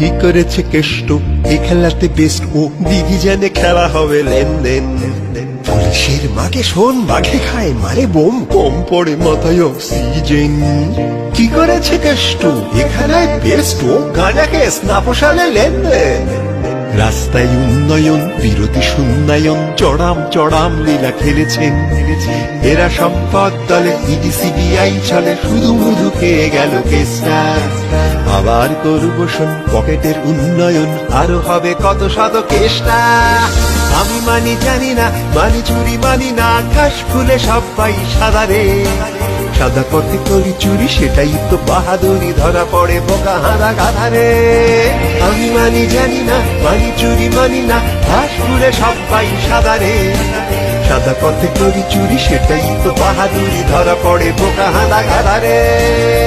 কি করেছে কেষ্ট? এই খেলাতে বেস্ট ও দিদি জানে খেলা হবে। লেনদেন পুলিশের মাকে শোন, বাঘে খায়, মারে বোম, কম পড়ে মাথায় অক্সিজেন কি করেছে কেষ্ট? এখানে বেস্ট ও গাঁজা কেস লেনদেন রাস্তায় উন্নয়ন, বিরতি শূন্যায়ন চড়াম চড়াম লীলা খেলেছেন। এরা সম্পদ দলে ইডি সিবিআই চলে শুধু মুধু খেয়ে গেল কেসটা। আবার করব শোন, পকেটের উন্নয়ন, আরও হবে কত শত কেসটা আমি মানি জানি না, মানি চুরি মানি না আকাশ ফুলে সবাই সাদা রে। সাদা পথে করি চুরি, সেটাই তো বাহাদুরি, ধরা পড়ে বোকা হারা গাধা রে। আমি মানি জানি না, মানি চুরি মানি না, ঘাস ফুলে সবাই সাদা রে। সাদা পথে করি চুরি, সেটাই তো বাহাদুরি, ধরা পড়ে বোকা হারা গাধা রে।